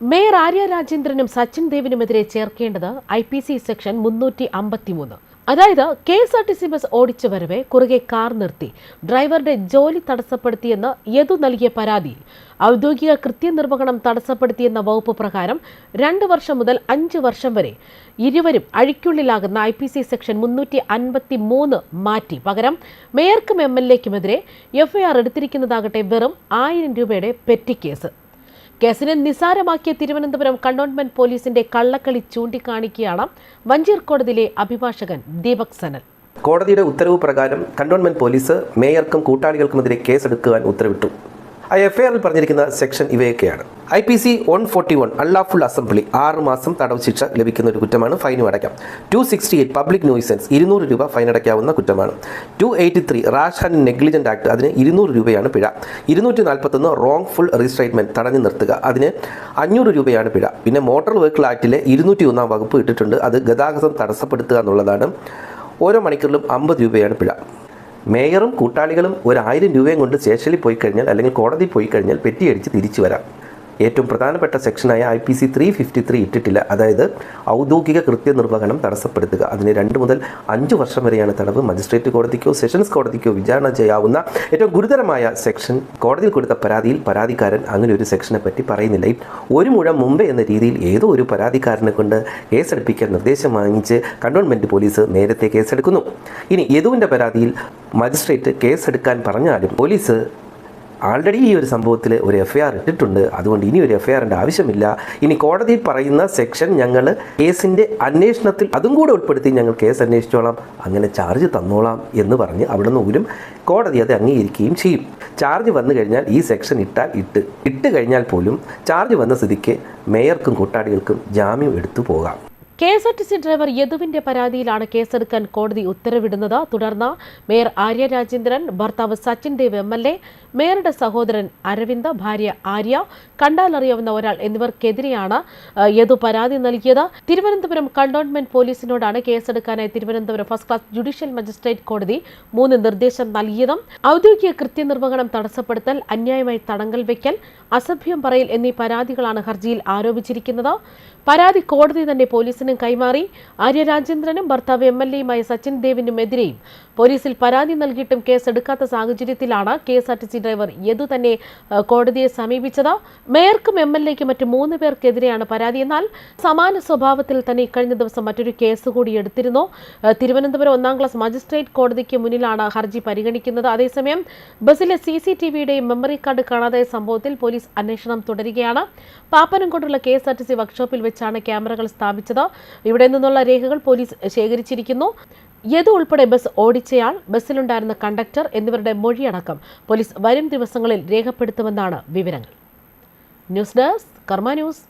Mayor Arya രാജേന്ദ്രനും സച്ചിൻ ദേവിനുമെതിരെ ചേർക്കേണ്ടത് ഐ പി സി സെക്ഷൻ മുന്നൂറ്റി അമ്പത്തിമൂന്ന് അതായത് K S R T C bus ഓടിച്ചു വരവെ കുറുകെ കാർ നിർത്തി ഡ്രൈവറുടെ ജോലി തടസ്സപ്പെടുത്തിയെന്ന് യദു നൽകിയ പരാതിയിൽ ഔദ്യോഗിക കൃത്യനിർവഹണം തടസ്സപ്പെടുത്തിയെന്ന വകുപ്പ് പ്രകാരം രണ്ട് വർഷം മുതൽ അഞ്ച് വർഷം വരെ ഇരുവരും അഴിക്കുള്ളിലാകുന്ന ഐ പി സി സെക്ഷൻ മുന്നൂറ്റി അൻപത്തി മൂന്ന് മാറ്റി. പകരം മേയർക്കും എം എൽ എക്കുമെതിരെ എഫ്ഐആർ എടുത്തിരിക്കുന്നതാകട്ടെ വെറും ആയിരം രൂപയുടെ പെറ്റി കേസ് കേസിനെ നിസാരമാക്കിയ തിരുവനന്തപുരം കണ്ടോൺമെന്റ് പോലീസിന്റെ കള്ളക്കളി ചൂണ്ടിക്കാണിക്കുകയാണ് വഞ്ചിർ കോടതിയിലെ അഭിഭാഷകൻ ദീപക് സനൽ. കോടതിയുടെ ഉത്തരവ് പ്രകാരം കണ്ടോൺമെന്റ് പോലീസ് മേയർക്കും കൂട്ടാളികൾക്കുമെതിരെ കേസെടുക്കുവാൻ ഉത്തരവിട്ടു. ആ എഫ്ഐആറിൽ പറഞ്ഞിരിക്കുന്ന സെക്ഷൻ ഇവയൊക്കെയാണ്. I P C one forty one unlawful assembly ആറ് മാസം തടവ് ശിക്ഷ ലഭിക്കുന്ന ഒരു കുറ്റമാണ് ഫൈനും അടയ്ക്കാം two sixty eight public nuisance ഇരുന്നൂറ് രൂപ ഫൈൻ അടയ്ക്കാവുന്ന കുറ്റമാണ്. Two eighty three rash and negligent act അതിന് ഇരുന്നൂറ് രൂപയാണ് പിഴ. ഇരുന്നൂറ്റി നാൽപ്പത്തൊന്ന് റോങ് ഫുൾ റീസ്റ്റേറ്റ്മെന്റ് തടഞ്ഞു നിർത്തുക അതിന് അഞ്ഞൂറ് രൂപയാണ് പിഴ. പിന്നെ മോട്ടോർ വെഹിക്കിൾ ആക്ടിലെ ഇരുന്നൂറ്റി ഒന്നാം വകുപ്പ് ഇട്ടിട്ടുണ്ട് അത് ഗതാഗതം തടസ്സപ്പെടുത്തുക എന്നുള്ളതാണ്. ഓരോ മണിക്കൂറിലും അമ്പത് രൂപയാണ് പിഴ. മേയറും കൂട്ടാളികളും ഒരു ആയിരം രൂപയും കൊണ്ട് സ്റ്റേഷനിൽ പോയി കഴിഞ്ഞാൽ അല്ലെങ്കിൽ കോടതി പോയി കഴിഞ്ഞാൽ പെറ്റിയടിച്ച് തിരിച്ചു വരാം. ഏറ്റവും പ്രധാനപ്പെട്ട സെക്ഷനായ I P C three fifty three ഇട്ടിട്ടില്ല. അതായത് ഔദ്യോഗിക കൃത്യനിർവഹണം തടസ്സപ്പെടുത്തുക. അതിന് രണ്ട് മുതൽ അഞ്ച് വർഷം വരെയാണ് തടവ്. മജിസ്ട്രേറ്റ് കോടതിക്കോ സെഷൻസ് കോടതിക്കോ വിചാരണ ചെയ്യാവുന്ന ഏറ്റവും ഗുരുതരമായ സെക്ഷൻ. കോടതിയിൽ കൊടുത്ത പരാതിയിൽ പരാതിക്കാരൻ അങ്ങനെ ഒരു സെക്ഷനെ പറ്റി പറയുന്നില്ല. ഒരു മുഴം മുമ്പേ എന്ന രീതിയിൽ ഏതോ ഒരു പരാതിക്കാരനെ കൊണ്ട് കേസെടുപ്പിക്കാൻ നിർദ്ദേശം വാങ്ങിച്ച് കണ്ടോൺമെന്റ് പോലീസ് നേരത്തെ കേസെടുക്കുന്നു. ഇനി യദുവിന്റെ പരാതിയിൽ മജിസ്ട്രേറ്റ് കേസെടുക്കാൻ പറഞ്ഞാലും പോലീസ് ആൾറെഡി ഈ ഒരു സംഭവത്തിൽ ഒരു എഫ്ഐആർ ഇട്ടിട്ടുണ്ട്. അതുകൊണ്ട് ഇനി ഒരു എഫ് ഐ ആറിന്റെ ആവശ്യമില്ല. ഇനി കോടതിയിൽ പറയുന്ന സെക്ഷൻ ഞങ്ങൾ കേസിന്റെ അന്വേഷണത്തിൽ അതും കൂടെ ഉൾപ്പെടുത്തി ഞങ്ങൾ കേസ് അന്വേഷിച്ചോളാം. അങ്ങനെ ചാർജ് തന്നോളാം എന്ന് പറഞ്ഞ് അവിടെ നിന്ന് പോലും കോടതി അത് അംഗീകരിക്കുകയും ചെയ്യും. ചാർജ് വന്നു കഴിഞ്ഞാൽ ഈ സെക്ഷൻ ഇട്ടാൽ ഇട്ട്. ഇട്ട് കഴിഞ്ഞാൽ പോലും ചാർജ് വന്ന സ്ഥിതിക്ക് മേയർക്കും കൂട്ടാളികൾക്കും ജാമ്യം എടുത്തു പോകാം. K S R T C driver യദുവിന്റെ പരാതിയിലാണ് കേസെടുക്കാൻ കോടതി ഉത്തരവിടുന്നത്. തുടർന്ന് മേയർ ആര്യ രാജേന്ദ്രൻ ഭർത്താവ് Sachin Dev M L A മേയറുടെ സഹോദരൻ അരവിന്ദ് ഭാര്യ ആര്യ കണ്ടാലറിയാവുന്ന ഒരാൾ എന്നിവർക്കെതിരെയാണ് യദു പരാതി നൽകിയത്. തിരുവനന്തപുരം കണ്ടോൺമെന്റ് പോലീസിനോടാണ് കേസെടുക്കാനായി Thiruvananthapuram first class judicial magistrate കോടതി മൂന്ന് നിർദ്ദേശം നൽകിയതും ഔദ്യോഗിക കൃത്യനിർവഹണം തടസ്സപ്പെടുത്തൽ അന്യായമായി തടങ്കൽ വയ്ക്കൽ അസഭ്യം പറയൽ എന്നീ പരാതികളാണ് ഹർജിയിൽ ആരോപിച്ചിരിക്കുന്നത്. പരാതി കോടതി തന്നെ പോലീസിനും കൈമാറി. ആര്യ രാജേന്ദ്രനും ഭർത്താവ് എം എൽ എയുമായ സച്ചിൻ ദേവിനുമെതിരെയും പോലീസിൽ പരാതി നൽകിയിട്ടും കേസെടുക്കാത്ത സാഹചര്യത്തിലാണ് K S R T C driver Yadu തന്നെ കോടതിയെ സമീപിച്ചത്. മേയർക്കും എം എൽ എക്കും മറ്റ് മൂന്ന് പേർക്കെതിരെയാണ് പരാതി. എന്നാൽ സമാന സ്വഭാവത്തിൽ തന്നെ കഴിഞ്ഞ ദിവസം മറ്റൊരു കേസ് കൂടി എടുത്തിരുന്നു. തിരുവനന്തപുരം ഒന്നാം ക്ലാസ് മജിസ്ട്രേറ്റ് കോടതിക്ക് മുന്നിലാണ് ഹർജി പരിഗണിക്കുന്നത്. അതേസമയം ബസ്സിലെ സി സി ടി വിയുടെയും മെമ്മറി കാർഡ് കാണാതായ സംഭവത്തിൽ പോലീസ് അന്വേഷണം തുടരുകയാണ്. പാപ്പനംകൊണ്ടുള്ള കെ എസ് ആർ ടി സി വർക്ക്ഷോപ്പിൽ വെച്ചാണ് ക്യാമറകൾ സ്ഥാപിച്ചത്. ഇവിടെ നിന്നുള്ള രേഖകൾ പോലീസ് ശേഖരിച്ചിരിക്കുന്നു. യദു ഉൾപ്പെടെ ബസ് ഓടിച്ചയാൾ ബസ്സിലുണ്ടായിരുന്ന കണ്ടക്ടർ എന്നിവരുടെ മൊഴിയടക്കം പോലീസ് വരും ദിവസങ്ങളിൽ രേഖപ്പെടുത്തുമെന്നാണ് വിവരങ്ങൾ. News desk Karma news.